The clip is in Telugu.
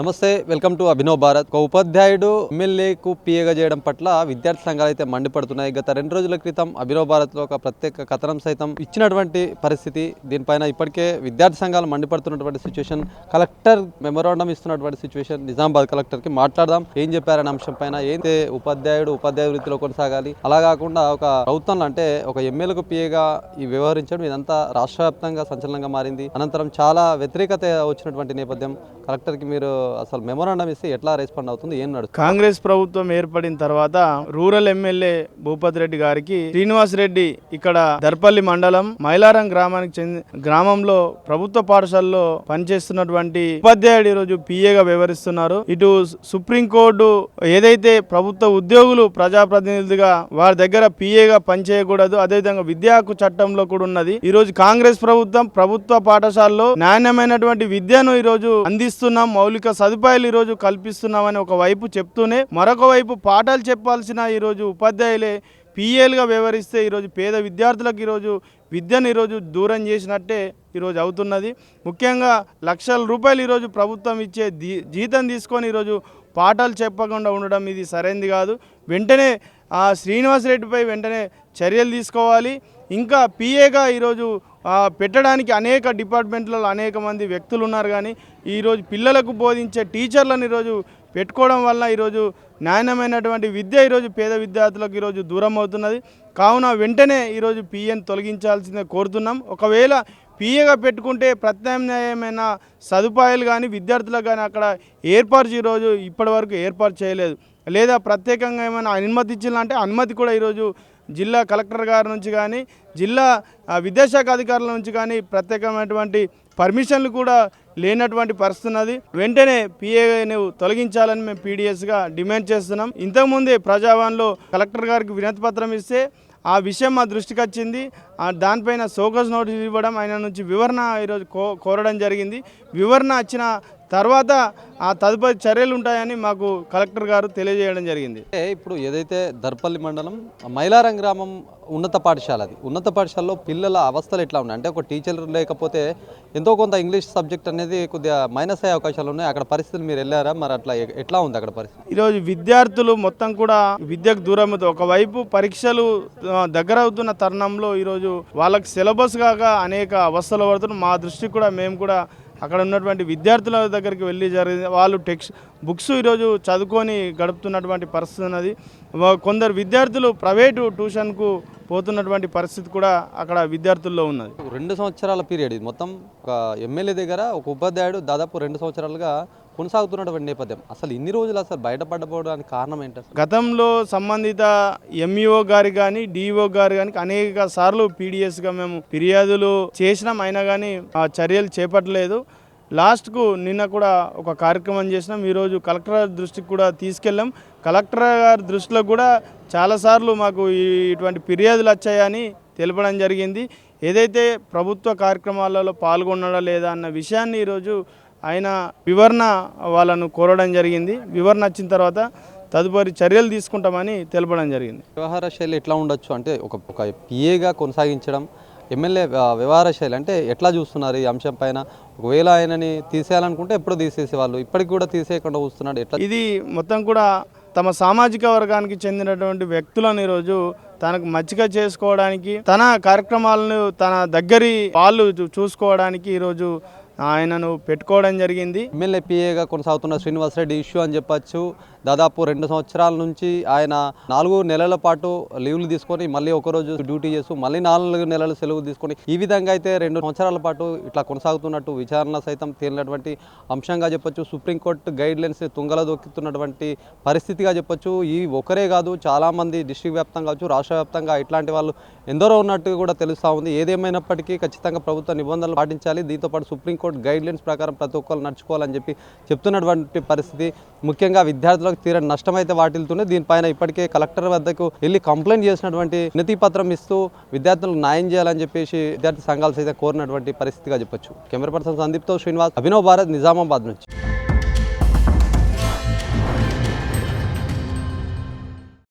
నమస్తే వెల్కమ్ టు అభినవ్ భారత్. ఒక ఉపాధ్యాయుడు ఎమ్మెల్యేకు పిఏగా చేయడం పట్ల విద్యార్థి సంఘాలు అయితే మండిపడుతున్నాయి. గత రెండు రోజుల క్రితం అభినవ్ భారత్లో ఒక ప్రత్యేక కథనం సైతం ఇచ్చినటువంటి పరిస్థితి. దీనిపైన ఇప్పటికే విద్యార్థి సంఘాలు మండిపడుతున్నటువంటి సిచ్యువేషన్ కలెక్టర్ మెమోరాండం ఇస్తున్నటువంటి సిచ్యువేషన్ నిజామాబాద్ కలెక్టర్కి మాట్లాడదాం. ఏం చెప్పారనే అంశం పైన ఏంటి ఉపాధ్యాయుడు ఉపాధ్యాయ వృత్తిలో కొనసాగాలి అలా కాకుండా ఒక ప్రభుత్వంలో అంటే ఒక ఎమ్మెల్యేకు పిఏగా ఈ వ్యవహరించడం ఇదంతా రాష్ట్ర వ్యాప్తంగా సంచలనంగా మారింది. అనంతరం చాలా వ్యతిరేకత వచ్చినటువంటి నేపథ్యం. కలెక్టర్కి మీరు అసలు మెమోరాండం ఇస్తే ఎట్లా రెస్పాండ్ అవుతుంది? ఏం నడుస్తుంది? కాంగ్రెస్ ప్రభుత్వం ఏర్పడిన తర్వాత రూరల్ ఎమ్మెల్యే భూపతి రెడ్డి గారికి శ్రీనివాస్ రెడ్డి ఇక్కడ దర్పల్లి మండలం మైలారం గ్రామానికి చెంది గ్రామంలో ప్రభుత్వ పాఠశాలలో పనిచేస్తున్నటువంటి ఉపాధ్యాయుడు ఈరోజు పిఏగా వ్యవహరిస్తున్నారు ఇటు సుప్రీంకోర్టు ఏదైతే ప్రభుత్వ ఉద్యోగులు ప్రజాప్రతినిధులుగా వారి దగ్గర పిఏగా పనిచేయకూడదు అదేవిధంగా విద్యా హక్కు చట్టంలో కూడా ఉన్నది. ఈ రోజు కాంగ్రెస్ ప్రభుత్వం ప్రభుత్వ పాఠశాలలో నాణ్యమైనటువంటి విద్యను ఈ రోజు అందిస్తున్నాం మౌలిక సదుపాయాలు ఈరోజు కల్పిస్తున్నామని ఒక వైపు చెప్తూనే మరొక వైపు పాఠాలు చెప్పాల్సిన ఈరోజు ఉపాధ్యాయులే పిఏలుగా వ్యవహరిస్తే ఈరోజు పేద విద్యార్థులకు ఈరోజు విద్యను ఈరోజు దూరం చేసినట్టే ఈరోజు అవుతున్నది. ముఖ్యంగా లక్షల రూపాయలు ఈరోజు ప్రభుత్వం ఇచ్చే జీతం తీసుకొని ఈరోజు పాఠాలు చెప్పకుండా ఉండడం ఇది సరైనది కాదు. వెంటనే ఆ శ్రీనివాసరెడ్డిపై వెంటనే చర్యలు తీసుకోవాలి. ఇంకా పిఏగా ఈరోజు పెట్టడానికి అనేక డిపార్ట్మెంట్లలో అనేక మంది వ్యక్తులు ఉన్నారు కానీ ఈరోజు పిల్లలకు బోధించే టీచర్లను ఈరోజు పెట్టుకోవడం వల్ల ఈరోజు నాణ్యమైనటువంటి విద్య ఈరోజు పేద విద్యార్థులకు ఈరోజు దూరం అవుతున్నది. కావున వెంటనే ఈరోజు పిఎన్ తొలగించాల్సిందే కోరుతున్నాం. ఒకవేళ పిఏగా పెట్టుకుంటే ప్రత్యామ్నాయమైన సదుపాయాలు కానీ విద్యార్థులకు కానీ అక్కడ ఏర్పాటు ఈరోజు ఇప్పటి వరకు ఏర్పాటు చేయలేదు. లేదా ప్రత్యేకంగా ఏమైనా అనుమతి ఇచ్చిందంటే అనుమతి కూడా ఈరోజు జిల్లా కలెక్టర్ గారి నుంచి కానీ జిల్లా విదేశాఖ విద్యాశాఖ అధికారుల నుంచి కానీ ప్రత్యేకమైనటువంటి పర్మిషన్లు కూడా లేనటువంటి పరిస్థితి ఉన్నది. వెంటనే పిఏను తొలగించాలని మేము పీడిఎస్గా డిమాండ్ చేస్తున్నాం. ఇంతకుముందే ప్రజావాన్లో కలెక్టర్ గారికి వినతి పత్రం ఇస్తే ఆ విషయం మా దృష్టికి వచ్చింది. దానిపైన సోకస్ నోటీస్ ఇవ్వడం ఆయన నుంచి వివరణ ఈరోజు కో కోరడం జరిగింది. వివరణ వచ్చిన తర్వాత ఆ తదుపరి చర్యలు ఉంటాయని మాకు కలెక్టర్ గారు తెలియజేయడం జరిగింది. అంటే ఇప్పుడు ఏదైతే దర్పల్లి మండలం మైలారం గ్రామం ఉన్నత పాఠశాల అది. ఉన్నత పాఠశాలలో పిల్లల అవస్థలు ఎట్లా ఉన్నాయి? అంటే ఒక టీచర్ లేకపోతే ఎంతో కొంత ఇంగ్లీష్ సబ్జెక్ట్ అనేది కొద్దిగా మైనస్ అయ్యే అవకాశాలు ఉన్నాయి. అక్కడ పరిస్థితులు మీరు వెళ్ళారా? మరి అట్లా ఎట్లా ఉంది అక్కడ పరిస్థితి? ఈరోజు విద్యార్థులు మొత్తం కూడా విద్యకు దూరం ఒకవైపు పరీక్షలు దగ్గర అవుతున్న తరుణంలో ఈరోజు వాళ్ళకి సిలబస్ కాక అనేక అవస్థలు పడుతున్నారు మా దృష్టికి కూడా మేము కూడా అక్కడ ఉన్నటువంటి విద్యార్థుల దగ్గరికి వెళ్ళి జరిగింది. వాళ్ళు టెక్స్ట్ బుక్స్ ఈరోజు చదువుకొని గడుపుతున్నటువంటి పరిస్థితి ఉన్నది. కొందరు విద్యార్థులు ప్రైవేటు ట్యూషన్కు పోతున్నటువంటి పరిస్థితి కూడా అక్కడ విద్యార్థుల్లో ఉన్నది. రెండు సంవత్సరాల పీరియడ్ ఇది. మొత్తం ఒక ఎమ్మెల్యే దగ్గర ఒక ఉపాధ్యాయుడు దాదాపు రెండు సంవత్సరాలుగా కొనసాగుతున్నటువంటి నేపథ్యం. అసలు ఇన్ని రోజులు అసలు బయటపడకపోవడానికి కారణం ఏంటి గతంలో సంబంధిత ఎంఈఓ గారి కానీ డిఓ గారు కానీ అనేక సార్లు పీడిఎస్గా మేము ఫిర్యాదులు చేసినాం. అయినా కానీ ఆ చర్యలు చేపట్టలేదు. లాస్ట్కు నిన్న కూడా ఒక కార్యక్రమం చేసినాం. ఈరోజు కలెక్టర్ దృష్టికి కూడా తీసుకెళ్ళాం. కలెక్టర్ గారి దృష్టిలో కూడా చాలాసార్లు మాకు ఇటువంటి ఫిర్యాదులు వచ్చాయని తెలపడం జరిగింది. ఏదైతే ప్రభుత్వ కార్యక్రమాలలో పాల్గొనడా లేదా అన్న విషయాన్ని ఈరోజు ఆయన వివరణ వాళ్ళను కోరడం జరిగింది. వివరణ వచ్చిన తర్వాత తదుపరి చర్యలు తీసుకుంటామని తెలపడం జరిగింది. వ్యవహార శైలి ఎట్లా ఉండొచ్చు? అంటే ఒక ఒక పిఏగా కొనసాగించడం ఎమ్మెల్యే వ్య- వ్యవహార శైలి అంటే ఎట్లా చూస్తున్నారు ఈ అంశం పైన? ఒకవేళ ఆయనని తీసేయాలనుకుంటే ఎప్పుడో తీసేసేవాళ్ళు ఇప్పటికి కూడా తీసేయకుండా చూస్తున్నాడు ఎట్లా? ఇది మొత్తం కూడా తమ సామాజిక వర్గానికి చెందినటువంటి వ్యక్తులను ఈరోజు తనకు మచ్చిక చేసుకోవడానికి తన కార్యక్రమాలను తన దగ్గరి వాళ్ళు చూ- చూసుకోవడానికి ఈరోజు ఆయనను పెట్టుకోవడం జరిగింది. ఎమ్మెల్యే పిఏగా కొనసాగుతున్న శ్రీనివాసరెడ్డి ఇష్యూ అని చెప్పచ్చు. దాదాపు రెండు సంవత్సరాల నుంచి ఆయన నాలుగు నెలల పాటు లీవ్లు తీసుకొని మళ్ళీ ఒక రోజు డ్యూటీ చేస్తూ మళ్ళీ నాలుగు నెలలు సెలవు తీసుకొని ఈ విధంగా అయితే రెండు సంవత్సరాల పాటు ఇట్లా కొనసాగుతున్నట్టు విచారణ సైతం తేలినటువంటి అంశంగా చెప్పొచ్చు. సుప్రీంకోర్టు గైడ్ లైన్స్ తుంగల దొక్కుతున్నటువంటి పరిస్థితిగా చెప్పొచ్చు. ఈ ఒకరే కాదు చాలామంది డిస్ట్రిక్ట్ వ్యాప్తంగా కావచ్చు రాష్ట్ర వ్యాప్తంగా ఇట్లాంటి వాళ్ళు ఎందరో ఉన్నట్టు కూడా తెలుస్తూ ఉంది. ఏదేమైనప్పటికీ ఖచ్చితంగా ప్రభుత్వ నిబంధనలు పాటించాలి. దీంతో పాటు సుప్రీంకోర్టు గైడ్ లైన్స్ ప్రకారం ప్రతి ఒక్కరు నడుచుకోవాలని చెప్పి చెప్తున్నటువంటి పరిస్థితి. ముఖ్యంగా విద్యార్థులకు తీరని నష్టం అయితే వాటిల్తూనే దీనిపైన ఇప్పటికే కలెక్టర్ వద్దకు వెళ్ళి కంప్లైంట్ చేసినటువంటి వినతి పత్రం ఇస్తూ విద్యార్థులకు న్యాయం చేయాలని చెప్పేసి విద్యార్థి సంఘాలు సైతం కోరినటువంటి పరిస్థితిగా చెప్పొచ్చు. కెమెరా పర్సన్ సందీప్తో శ్రీనివాస్ అభినవ్ భారత్ నిజామాబాద్ నుంచి.